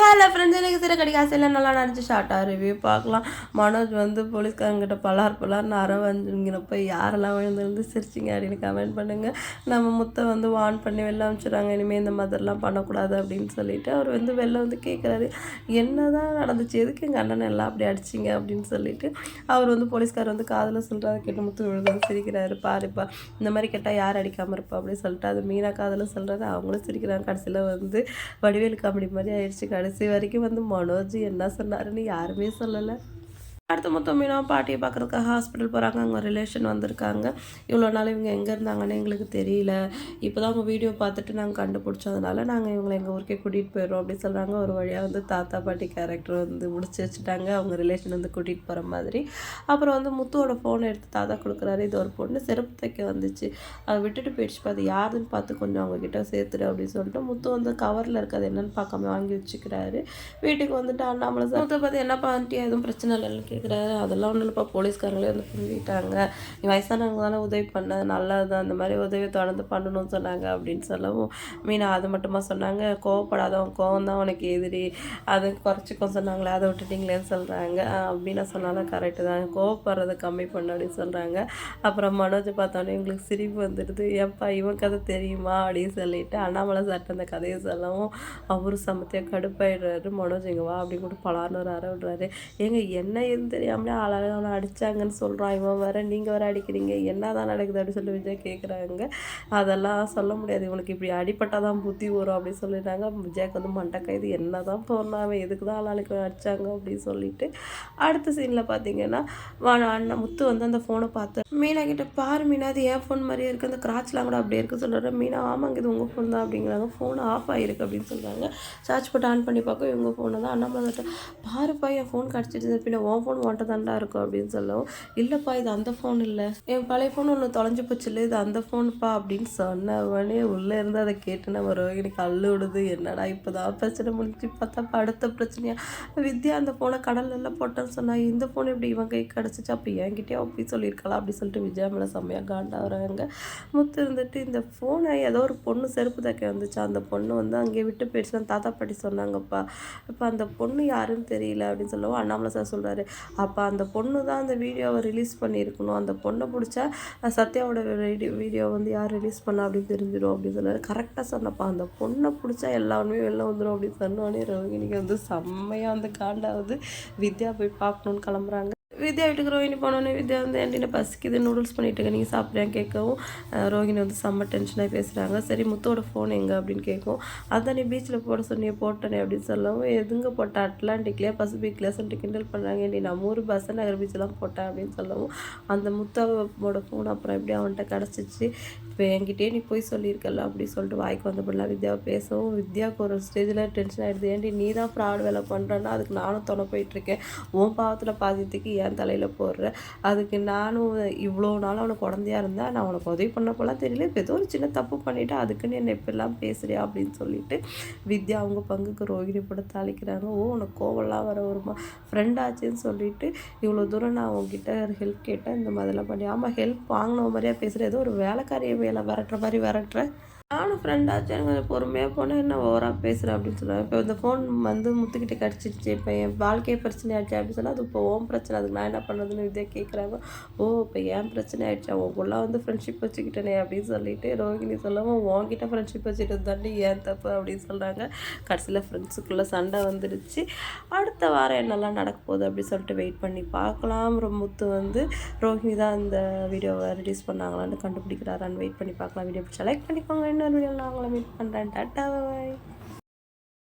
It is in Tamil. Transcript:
ஹலோ ஃப்ரெண்ட்ஸ் எனக்கு சில கடிகாசெல்லாம் நல்லா நடிச்சு ஷார்ட்டாக ரிவ்யூ பார்க்கலாம். மனோஜ் வந்து போலீஸ்காரங்கிட்ட பலார் பலார் அற வந்துங்கிறப்ப யாரெல்லாம் விழுந்துருந்து சிரிச்சிங்க அப்படின்னு கமெண்ட் பண்ணுங்கள் நம்ம முத்தை வந்து வான் பண்ணி வெளில அனுப்பிச்சிடுறாங்க. இனிமேல் இந்த மாதிரிலாம் பண்ணக்கூடாது அப்படின்னு சொல்லிட்டு அவர் வந்து வெளில வந்து கேட்குறாரு என்ன தான் நடந்துச்சு? எதுக்கு எங்கள் அண்ணன் எல்லாம் அப்படி அடிச்சிங்க அப்படின்னு சொல்லிட்டு அவர் வந்து போலீஸ்கார் வந்து காதில் சொல்கிறாரு கேட்டு முத்து விழுந்து சிரிக்கிறாரு. பாருப்பா இந்த மாதிரி கேட்டால் யார் அடிக்காமல் இருப்பா அப்படின்னு சொல்லிட்டு அது மீனா காதில் சொல்கிறாரு அவங்களும் சிரிக்கிறாங்க. கடைசியில் வந்து வடிவேல் காமெடி மாதிரி ஆயிடுச்சு. கடைசி வரைக்கும் வந்து மனோஜ் என்ன சொன்னாருன்னு யாருமே சொல்லலை. அடுத்து மொத்தம் மீனா பாட்டியை பார்க்குறதுக்காக ஹாஸ்பிட்டல் போகிறாங்க அவங்க ரிலேஷன் வந்திருக்காங்க. இவ்வளோ நாள் இவங்க எங்கே இருந்தாங்கன்னு எங்களுக்கு தெரியல. இப்போ தான் அவங்க வீடியோ பார்த்துட்டு நாங்கள் கண்டுபிடிச்சதுனால நாங்கள் இவங்களை எங்கள் ஊருக்கே கூட்டிகிட்டு போயிடுறோம் அப்படின்னு சொல்கிறாங்க ஒரு வழியாக வந்து தாத்தா பாட்டி கேரக்டர் வந்து முடிச்சு வச்சுட்டாங்க. அவங்க ரிலேஷன் வந்து கூட்டிகிட்டு போகிற மாதிரி. அப்புறம் வந்து முத்துவோட ஃபோனை எடுத்து தாத்தா கொடுக்குறாரு. இது ஒரு பொண்ணு செருப்பு தைக்க வந்துச்சு. அதை விட்டுட்டு போயிடுச்சு. பார்த்து யாருன்னு பார்த்து கொஞ்சம் அவங்கக்கிட்ட சேர்த்துடு அப்படின்னு சொல்லிட்டு முத்து வந்து கவரில் இருக்கிறது என்னென்னு பார்க்காம வாங்கி வச்சுக்கிறாரு. வீட்டுக்கு வந்துட்டு அண்ணாமலை சார் முத்தை பார்த்து என்ன பண்ணிட்டியா எதுவும் பிரச்சனை இல்லைன்னு கேட்குறாரு. அதெல்லாம் ஒன்றும் இல்லைப்பா போலீஸ்காரங்களே வந்து புரிஞ்சுக்கிட்டாங்க. நீ வயசானவங்க தானே உதவி பண்ண நல்லது தான் அந்த மாதிரி உதவி தொடர்ந்து பண்ணணும்னு சொன்னாங்க அப்படின்னு சொல்லவும் மீனா அது மட்டுமா சொன்னாங்க. கோவப்படாதவன் கோவம் தான் உனக்கு எதிரி. அது குறைச்சிக்கும் சொன்னாங்களே அதை விட்டுட்டிங்களேன்னு சொல்கிறாங்க அப்படின்னு சொன்னாலும் கரெக்டு தான். கோவப்படுறதை கம்மி பண்ண அப்படின்னு சொல்கிறாங்க அப்புறம் மனோஜ் பார்த்தோன்னே எங்களுக்கு சிரிப்பு வந்துடுது. ஏப்பா இவன் கதை தெரியுமா அப்படின்னு சொல்லிட்டு அண்ணாமலை சார்ட்ட அந்த கதையை சொல்லவும் அவரு சமத்தையாக கடுப்பாயிடுறாரு. மனோஜ் எங்கள் வா அப்படின்னு கூட பலார்னு ஒரு அற விடுறாரு. எங்கள் என்ன எதுவும் தெரியாமலே அழகாக அவனை அடித்தாங்கன்னு சொல்கிறான் இவன் வேற நீங்கள் வேறு அடிக்கிறீங்க. என்ன தான் நடக்குது அப்படின்னு சொல்லி விஜய் கேட்குறாங்க அதெல்லாம் சொல்ல முடியாது. இவனுக்கு இப்படி அடிப்பட்டால் தான் புத்தி வரும் அப்படின்னு சொல்லிட்டாங்க. விஜய்க்கு வந்து மண்டக்கை இது என்ன தான் போனான் எதுக்கு தான் ஆளாளுக்கு அடித்தாங்க அப்படின்னு சொல்லிட்டு அடுத்த சீனில் பார்த்தீங்கன்னா அண்ணன் முத்து வந்து அந்த ஃபோனை பார்த்து மீனா கிட்ட பாரு மீனா அது ஏன் ஃபோன் மாதிரியே இருக்குது அந்த கிராச்லாம் கூட அப்படியே இருக்குது சொல்கிறேன் மீனா ஆமாங்க இது உங்கள் ஃபோன் தான். அப்படிங்கிறாங்க. ஃபோன் ஆஃப் ஆகிருக்கு அப்படின்னு சொல்கிறாங்க சார்ஜ் போட்டு ஆன் பண்ணி பார்க்க இவங்க ஃபோனை தான். அண்ணாமலை பாருப்பா என் ஃபோன் கிடச்சிட்டு பின்ன உன் ஃபோன் உன்ட்ட தாண்டா இருக்கும் அப்படின்னு சொல்லவும். இல்லைப்பா இது அந்த ஃபோன் இல்லை. என் பழைய ஃபோன் ஒன்று தொலைஞ்சு போச்சு இல்லை இது அந்த ஃபோனுப்பா அப்படின்னு சொன்னவனே உள்ளே இருந்து அதை கேட்டு நம்ம ரோகிணிக்கு அள்ளு விடுது. என்னடா இப்போ தான் பிரச்சனை முடிஞ்சு பார்த்தா அடுத்த பிரச்சனையா? வித்யா அந்த ஃபோனை கடல்லெல்லாம் போட்டேன்னு சொன்னால் இந்த ஃபோன் எப்படி இவன் கை கிடச்சிச்சு? அப்போ என்கிட்டயே அப்படி சொல்லியிருக்கலாம் அப்படி சொல்லிட்டு விஜயா மேலே செம்மையாக வராங்க. முத்து இருந்துட்டு இந்த ஃபோனை ஏதோ ஒரு பொண்ணு செருப்பு தைக்க வந்துச்சு. அந்த பொண்ணு வந்து அங்கேயே விட்டு போயிடுச்சு தாத்தா பாட்டி சொன்னாங்கப்பா. இப்போ அந்த பொண்ணு யாருன்னு தெரியல அப்படின்னு சொல்லவும். அண்ணாமலை சார் சொல்கிறாரு அப்போ அந்த பொண்ணு தான் அந்த வீடியோவை ரிலீஸ் பண்ணியிருக்கணும். அந்த பொண்ணை பிடிச்சா சத்யாவோட வீடியோ வீடியோ வந்து யார் ரிலீஸ் பண்ணா அப்படின்னு தெரிஞ்சிடும் அப்படின்னு சொன்னார். கரெக்டாக சொன்னப்பா அந்த பொண்ணை பிடிச்சா எல்லாருமே வெளில வந்துடும் அப்படின்னு சொன்னோடனே ரோகிணிக்கு வந்து செம்மையாக வந்து காண்டாவது வித்யா போய் பார்க்கணுன்னு கிளம்புறாங்க. வித்யா வீட்டுக்கு ரோஹினி போனோன்னே வித்யா வந்து ஏன்டி பசிக்குது? நூடுல்ஸ் பண்ணிட்டு இருக்க. நீங்கள் சாப்பிட்றேன் கேட்கவும் ரோஹினி வந்து செம்ம டென்ஷனாக பேசுகிறாங்க சரி முத்தோட ஃபோன் எங்கே? அப்படின்னு கேட்கும் அதான் நீ பீச்சில் போட சொன்னியே போட்டனே அப்படின்னு சொல்லவும் எதுங்க போட்ட? அட்லாண்டிக்லேயே பசிபிக்லேயே சொல்லிட்டு கிண்டல் பண்ணுறாங்க ஏண்டி நம்ம ஊர் பஸ் நகர் பீச்செலாம் போட்டேன் அப்படின்னு சொல்லவும் அந்த முத்தாவோட ஃபோன் அப்புறம் எப்படி அவன்கிட்ட கிடச்சிச்சு? இப்போ என்கிட்டே நீ போய் சொல்லியிருக்கல அப்படின்னு சொல்லிட்டு வாய்க்கு வந்தப்படலாம் வித்யாவை பேசவும் வித்யாவுக்கு ஒரு ஸ்டேஜில் டென்ஷன் ஆகிடுது ஏன்டி நீ தான் ஃப்ராட் வேலை பண்ணுறேன்னா அதுக்கு நானும் துணை போயிட்டுருக்கேன் உன் பாவத்தில் பாதியத்துக்கு என் தலையில் போடுற. அதுக்கு நானும் இவ்வளோ நாள் அவனுக்கு குழந்தையா இருந்தால் நான் உனக்கு உதவி பண்ண போலாம் தெரியல. இப்போ ஏதோ ஒரு சின்ன தப்பு பண்ணிவிட்டு அதுக்குன்னு என்னை இப்படிலாம் பேசுகிறியா அப்படின்னு சொல்லிட்டு வித்யா அவங்க பங்குக்கு ரோகிணி படத்தை அழைக்கிறாங்க ஓ உனக்கு கோவம்லாம் வர வருமா? ஃப்ரெண்ட் ஆச்சுன்னு சொல்லிட்டு இவ்வளோ தூரம் நான் அவங்ககிட்ட ஹெல்ப் கேட்டேன். இந்த மாதிரிலாம் பண்ணி. ஆமாம் ஹெல்ப் வாங்கின மாதிரியா பேசுகிறேன் ஏதோ ஒரு வேலைக்காரிய வேலை விரட்டுற மாதிரி விரட்டுற. நானும் ஃப்ரெண்ட் ஆச்சு கொஞ்சம் பொறுமையாக போனால் என்ன ஓவராக பேசுகிறேன் அப்படின்னு சொல்லுவேன் இப்போ இந்த ஃபோன் வந்து முத்துக்கிட்ட கிடச்சிருச்சு. இப்போ என் வாழ்க்கையே பிரச்சனை ஆச்சு அப்படின்னு சொன்னால் அது இப்போ ஓம் பிரச்சனை. அதுக்கு நான் என்ன பண்ணுறதுன்னு இதே கேட்குறாங்க ஓ இப்போ ஏன் பிரச்சனை ஆயிடுச்சு. அவங்களாம் வந்து ஃப்ரெண்ட்ஷிப் வச்சுக்கிட்டேனே அப்படின்னு சொல்லிட்டு ரோஹிணி சொல்லவும் உங்ககிட்ட ஃப்ரெண்ட்ஷிப் வச்சுட்டு தாண்டி ஏன் தப்பு? அப்படின்னு சொல்கிறாங்க கடைசியில் ஃப்ரெண்ட்ஸுக்குள்ளே சண்டை வந்துடுச்சு. அடுத்த வாரம் என்னெல்லாம் நடக்க போகுது அப்படின்னு சொல்லிட்டு வெயிட் பண்ணி பார்க்கலாம். முத்து வந்து ரோஹிணி தான் இந்த வீடியோவை ரிலீஸ் பண்ணாங்களான்னு கண்டுபிடிக்கிறாரான்னு வெயிட் பண்ணி பார்க்கலாம். வீடியோ பிடிச்சா லைக் பண்ணிக்கோங்க. இன்னொரு வீடியோவில் நான் உங்களை மீட் பண்ணுறேன் டாட்டா பாய்.